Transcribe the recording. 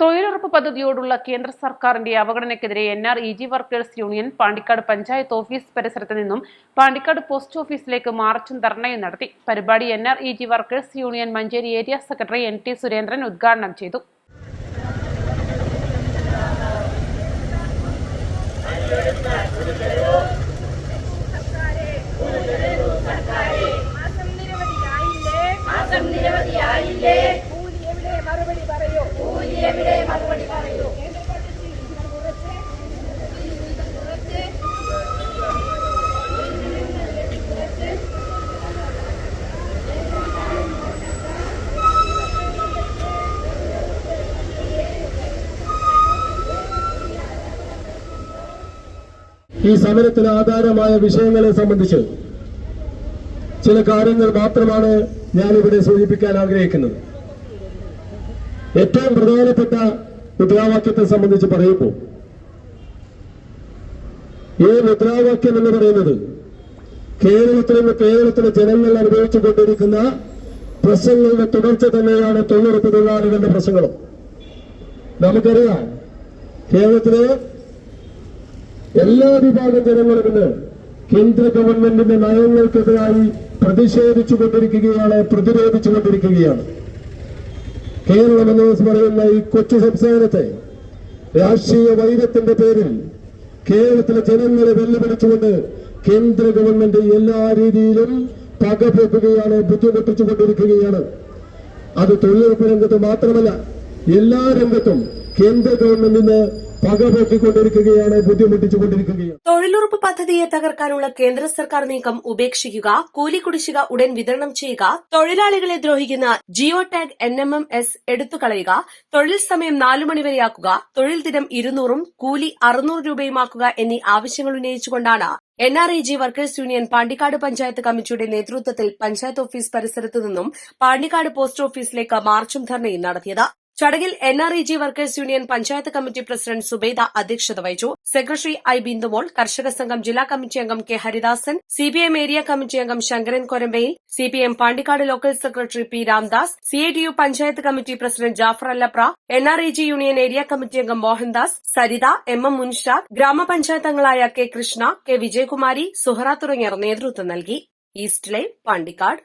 തൊഴിലുറപ്പ് പദ്ധതിയോടുള്ള കേന്ദ്ര സർക്കാരിന്റെ അവഗണനയ്ക്കെതിരെ N R E G workers union Pandikkad panchayat office പരിസരത്ത് നിന്നും പാണ്ടിക്കാട് പോസ്റ്റ് ഓഫീസിലേക്ക് മാർച്ചും ധർണയും നടത്തി. പരിപാടി N R E G workers union Manjeri area secretary N T Surendran ഉദ്ഘാടനം ചെയ്തു മാസം നിരവധിയായില്ലേ കൂലി എവിടെ മറുപടി പറയൂ കൂലി എവിടെ മറുപടി പറയൂ ഈ സമരത്തിന് ആധാരമായ വിഷയങ്ങളെ സംബന്ധിച്ച് ചില കാര്യങ്ങൾ മാത്രമാണ് ഞാനിവിടെ സൂചിപ്പിക്കാൻ ആഗ്രഹിക്കുന്നത്. ഏറ്റവും പ്രധാനപ്പെട്ട മുദ്രാവാക്യത്തെ സംബന്ധിച്ച് പറയുമ്പോൾ ഈ മുദ്രാവാക്യം എന്ന് പറയുന്നത് കേരളത്തിലും കേരളത്തിലെ ജനങ്ങൾ അനുഭവിച്ചു കൊണ്ടിരിക്കുന്ന പ്രശ്നങ്ങളുടെ തുടർച്ച തന്നെയാണ് തൊഴിലുറപ്പ് തൊഴിലാളികളുടെ പ്രശ്നങ്ങളും. നമുക്കറിയാം കേരളത്തിലെ എല്ലാ വിഭാഗം ജനങ്ങളും ഇന്ന് കേന്ദ്ര ഗവൺമെന്റിന്റെ നയങ്ങൾക്കെതിരായി പ്രതിഷേധിച്ചുകൊണ്ടിരിക്കുകയാണ് പ്രതിരോധിച്ചുകൊണ്ടിരിക്കുകയാണ് കേരളം എന്ന് പറയുന്ന ഈ കൊച്ചു സംസ്ഥാനത്തെ രാഷ്ട്രീയ വൈരത്തിന്റെ പേരിൽ കേരളത്തിലെ ജനങ്ങളെ വെല്ലുവിളിച്ചുകൊണ്ട് കേന്ദ്ര ഗവൺമെന്റ് എല്ലാ രീതിയിലും പകപോക്കുകയാണ് ബുദ്ധിമുട്ടിച്ചുകൊണ്ടിരിക്കുകയാണ്. അത് തൊഴിലുറപ്പ് രംഗത്ത് മാത്രമല്ല എല്ലാ രംഗത്തും കേന്ദ്ര ഗവൺമെന്റിന് പകപോക്കിക്കൊണ്ടിരിക്കുകയാണ് ബുദ്ധിമുട്ടിച്ചുകൊണ്ടിരിക്കുകയാണ്. തൊഴിലുറപ്പ് പദ്ധതിയെ തകർക്കാനുള്ള കേന്ദ്ര സർക്കാർ നീക്കം ഉപേക്ഷിക്കുക കൂലി കുടിശ്ശിക ഉടൻ വിതരണം ചെയ്യുക തൊഴിലാളികളെ ദ്രോഹിക്കുന്ന geo tag N M M S എടുത്തുകളയുക തൊഴിൽ സമയം നാലു മണിവരെയാക്കുക തൊഴിൽ ദിനം ഇരുന്നൂറും കൂലി അറുന്നൂറ് രൂപയുമാക്കുക എന്നീ ആവശ്യങ്ങൾ ഉന്നയിച്ചുകൊണ്ടാണ് N R E G workers union Pandikkad panchayat കമ്മിറ്റിയുടെ നേതൃത്വത്തിൽ പഞ്ചായത്ത് ഓഫീസ് പരിസരത്തു നിന്നും പാണ്ടിക്കാട് പോസ്റ്റ് ഓഫീസിലേക്ക് മാർച്ചും ധർണയും നടത്തിയത്. ചടങ്ങിൽ N R E G workers union panchayat committee president Subeda അധ്യക്ഷത വഹിച്ചു. സെക്രട്ടറി ഐ ബിന്ദുമോൾ കർഷക സംഘം ജില്ലാ കമ്മിറ്റി അംഗം K Haridasan CPM area committee അംഗം Sankaran Korambayil CPM Pandikkad local secretary P Ramdas CITU panchayat committee president Jafar Allapra N R E G union area committee അംഗം Mohandas Saritha M M Munshad ഗ്രാമപഞ്ചായത്ത് അംഗങ്ങളായ K Krishna K Vijayakumari Suhara തുടങ്ങിയവർ നേതൃത്വം നൽകി. East Live Pandikkad.